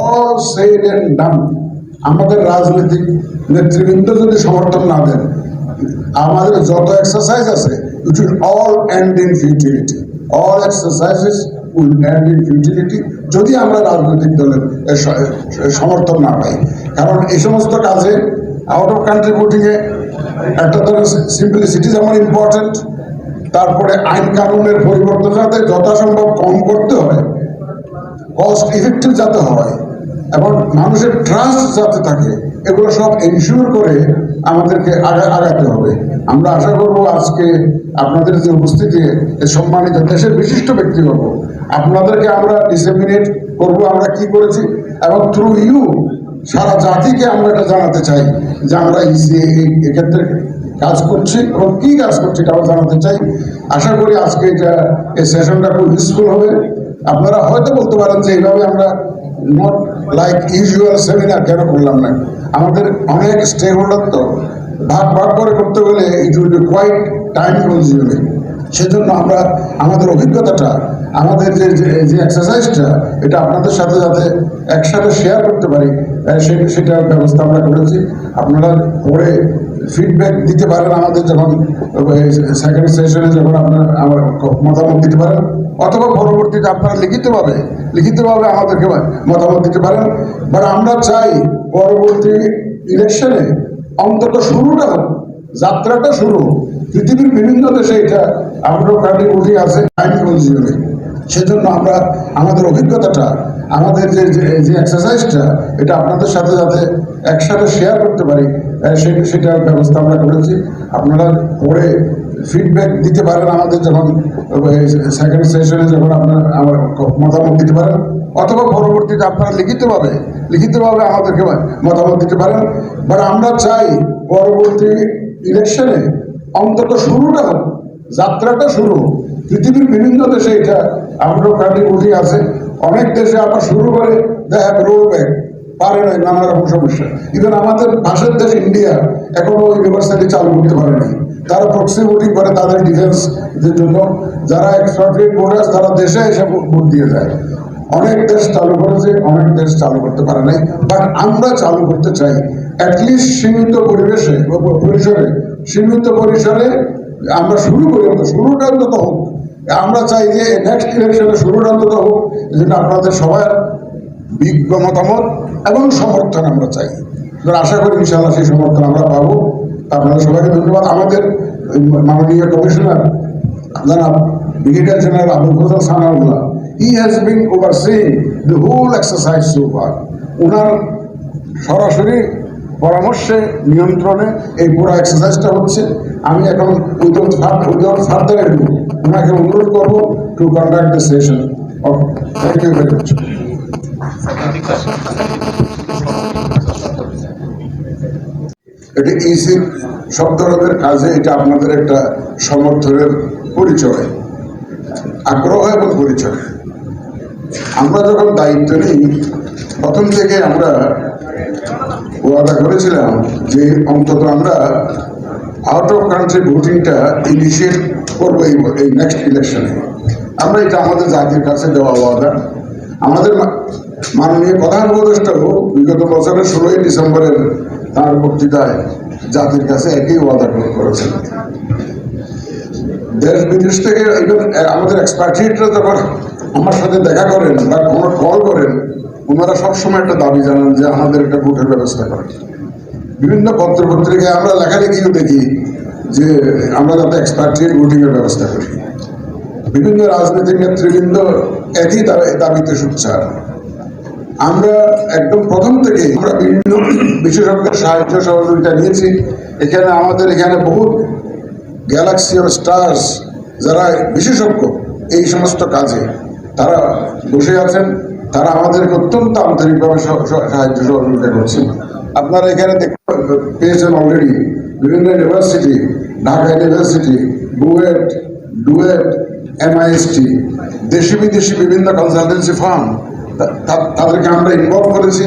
All shed and ডান আমাদের রাজনৈতিক নেতৃবৃন্দ যদি সমর্থন না দেন, আমাদের যত এক্সারসাইজ আছে it will all end in futility all exercises will end in futility যদি আমরা রাজনৈতিক দলের সমর্থন না পাই। কারণ এই সমস্ত কাজে আউট অফ কান্ট্রি ভোটিংয়ে একটা ধরনের সিম্পলিসিটি যেমন ইম্পর্টেন্ট তারপরে আইন কানুনের পরিবর্তন যাতে যথাসম্ভব কম করতে হয় কস্ট ইফেক্টিভ যাতে হয়, এবং মানুষের ট্রাস্ট যাতে থাকে, এগুলো সব এনশিওর করে আমাদেরকে আগা, আগাতে হবে। আমরা আশা করব আজকে আপনাদের যে উপস্থিতি সম্মানিত দেশের বিশিষ্ট ব্যক্তিবর্গ আপনাদেরকে আমরা ডিসেমিনেট করব আমরা কি করেছি, এবং থ্রু ইউ সারা জাতিকে আমরা এটা জানাতে চাই যে আমরা ইসি এক্ষেত্রে কাজ করছি এবং কি কাজ করছি এটাও জানাতে চাই। আশা করি আজকে এটা, এই সেশনটা খুব ইউজফুল হবে। আপনারা হয়তো বলতে পারেন যে এইভাবে আমরা নট লাইক ইউজুয়াল সেমিনার কেন করলাম না? আমাদের অনেক স্টেক হোল্ডার তো, ভাগ ভাগ করে করতে গেলে it will be quite time consuming সেজন্য আমরা আমাদের অভিজ্ঞতাটা আমাদের যে যে- এক্সারসাইজটা এটা আপনাদের সাথে যাতে একসাথে শেয়ার করতে পারি আহ, সে- সেটার ব্যবস্থা আমরা করেছি। আপনারা পরে ফিডব্যাক দিতে পারেন আমাদের যখন সেকেন্ড সেশনে যখন আপনারা আমার মতামত দিতে পারেন অথবা পরবর্তীতে আপনারা লিখিতভাবে লিখিতভাবে আমাদেরকে মতামত দিতে পারেন। বাট আমরা চাই পরবর্তী ইলেকশনে অন্তত শুরুটা হোক। যাত্রাটা শুরু। পৃথিবীর বিভিন্ন দেশে এটা আমাদের কান্ট্রি উঠে আছে কনজিউমিং সেজন্য আমরা, আমাদের অভিজ্ঞতাটা, আমাদের যে, যে- এক্সারসাইজটা এটা আপনাদের সাথে যাতে একসাথে শেয়ার করতে পারি সেটার ব্যবস্থা আমরা করেছি। আপনারা পরে ফিডব্যাক দিতে পারেন আমাদের যখন সেকেন্ড সেশনে যখন আপনারা আমার মতামত দিতে পারেন, অথবা পরবর্তীতে আপনারা লিখিতভাবে লিখিতভাবে আমাদেরকে মতামত দিতে পারেন। বাট আমরা চাই পরবর্তী ইলেকশনে অন্তত শুরুটা হোক, যাত্রাটা শুরু হোক। পৃথিবীর বিভিন্ন দেশে এটা আমরা উঠে আছে অনেক দেশে আবার শুরু করে দেখা রোল ব্যাক পারে নাই, নানা রকম সমস্যা। ইভেন আমাদের পাশের দেশ ইন্ডিয়া এখনও ইউনিভার্সিটি চালু করতে পারে নাই। তারা প্রক্সি ভোটিং করে তাদের ডিফেন্স জন্য। যারা এক্সট্রাক্টেড ভোটার্স তারা দেশে এসে ভোট দিয়ে যায়। অনেক দেশ চালু করেছে, অনেক দেশ চালু করতে পারে নাই। বাট আমরা চালু করতে চাই। অ্যাটলিস্ট সীমিত পরিবেশে, পরিসরে, সীমিত পরিসরে আমরা শুরু করি অন্তত, শুরুটা অন্তত হোক। আমরা চাই যে নেক্সট ইলেকশনে শুরুটা অন্তত হোক যেটা আপনাদের সবার বিজ্ঞ মতামত এবং সমর্থন আমরা চাই। আশা করি ইনশাআল্লাহ সেই সমর্থন আমরা পাবো। আপনাদের সবাইকে ধন্যবাদ। আমাদের মাননীয় কমিশনার জনাব brigadier general Abul Fazal Sanaullah he has been overseeing the whole exercise so far ওনার সরাসরি পরামর্শে, নিয়ন্ত্রণে এই পুরো এক্সারসাইজটা হচ্ছে। আমি এখন উইদাউট উইদাউট ফার্দার এডু ওনাকে অনুরোধ করব to conduct the session thank you very much এটা ইসির সব ধরনের কাজে, এটা আপনাদের একটা সমর্থনের পরিচয়। আগ্রহ এবং পরিচয়। আমরা যখন দায়িত্ব নিই, প্রথম থেকে আমরা ওয়াদা করেছিলাম যে অন্তত আমরা আউট অফ কান্ট্রি ভোটিংটা ইনিশিয়েট করব এই এই নেক্সট ইলেকশনে আমরা এটা আমাদের জাতির কাছে দেওয়া ওয়াদা। আমাদের মাননীয় প্রধান উপদেষ্টাও বিগত বছরের ষোলোই ডিসেম্বরের তার বক্তৃতায় জাতির কাছে একই ওয়াদা করেছেন। দেশ বিদেশ থেকে আমাদের এক্সপার্টিটরা যখন আমার সাথে দেখা করেন বা কোনো কল করেন, ওনারা সবসময় একটা দাবি জানান যে আমাদের একটা ভোটের ব্যবস্থা করেন বিভিন্ন পত্র পত্রিকায় আমরা লেখালেখিও দেখি যে আমরা যাতে এক্সপার্টির ভোটিংয়ের ব্যবস্থা করি। বিভিন্ন রাজনৈতিক নেতৃবৃন্দ একই দাবি- দাবিতে সুচ্চার। আমরা একদম প্রথম থেকে আমরা বিভিন্ন বিশেষজ্ঞের সাহায্য সহযোগিতা নিয়েছি। এখানে আমাদের এখানে বহুত গ্যালাক্সি অফ স্টার্স যারা বিশেষজ্ঞ এই সমস্ত কাজে তারা বসে আছেন, তারা আমাদেরকে অত্যন্ত আন্তরিকভাবে সহ- সহ- সাহায্য সহযোগিতা করছেন। আপনারা এখানে পেয়েছেন অলরেডি বিভিন্ন university Dhaka university BUET, DUET MIST দেশি বিদেশি বিভিন্ন কনসালটেন্সি ফার্ম তাদেরকে আমরা ইনভলভ করেছি।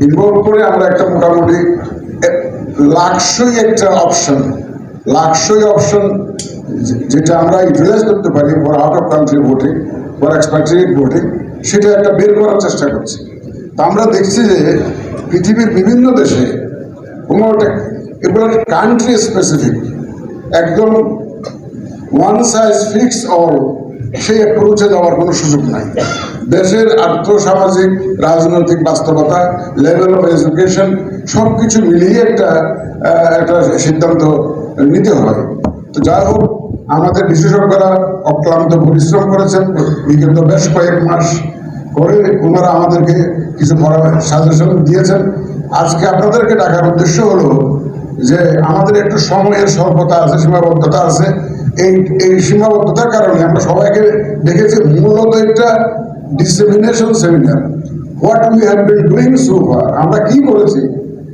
ইনভলভ করে আমরা একটা মোটামুটি লাক্সই একটা অপশন লাক্সই অপশন যেটা আমরা ইউটিলাইজ করতে পারি for out of country voting for expatriate voting সেটা একটা বের করার চেষ্টা করছি। তা আমরা দেখছি যে পৃথিবীর বিভিন্ন দেশে একটা এগুলো কান্ট্রি স্পেসিফিক একদম ওয়ান সাইজ ফিক্স অল সেই অ্যাপ্রোচে যাওয়ার কোনো সুযোগ নাই। দেশের আর্থসামাজিক, রাজনৈতিক বাস্তবতা লেভেল অফ এডুকেশন সব কিছু মিলিয়ে একটা একটা সিদ্ধান্ত নিতে হয়। তো যাই হোক আমাদের বিশেষজ্ঞরা অক্লান্ত পরিশ্রম করেছেন। বিগত বেশ কয়েক মাস করে ওনারা আমাদেরকে কিছু সাজেশন দিয়েছেন। আজকে আপনাদেরকে ডাকার উদ্দেশ্য হলো যে আমাদের একটু সময়ের স্বল্পতা আছে, সীমাবদ্ধতা আছে। এই এই সীমাবদ্ধতার কারণে আমরা সবাইকে দেখেছি মূলত একটা dissemination seminar what we have been doing so far আমরা কি করেছি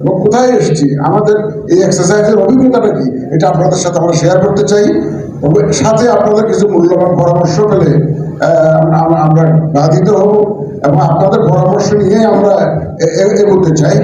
এবং কোথায় এসেছি, আমাদের এই এক্সারসাইজের অভিজ্ঞতাটা কি, এটা আপনাদের সাথে আমরা শেয়ার করতে চাই। সাথে আপনাদের কিছু মূল্যবান পরামর্শ পেলে আমরা- বাধিত হব এবং আপনাদের পরামর্শ নিয়ে আমরা এগোতে চাই।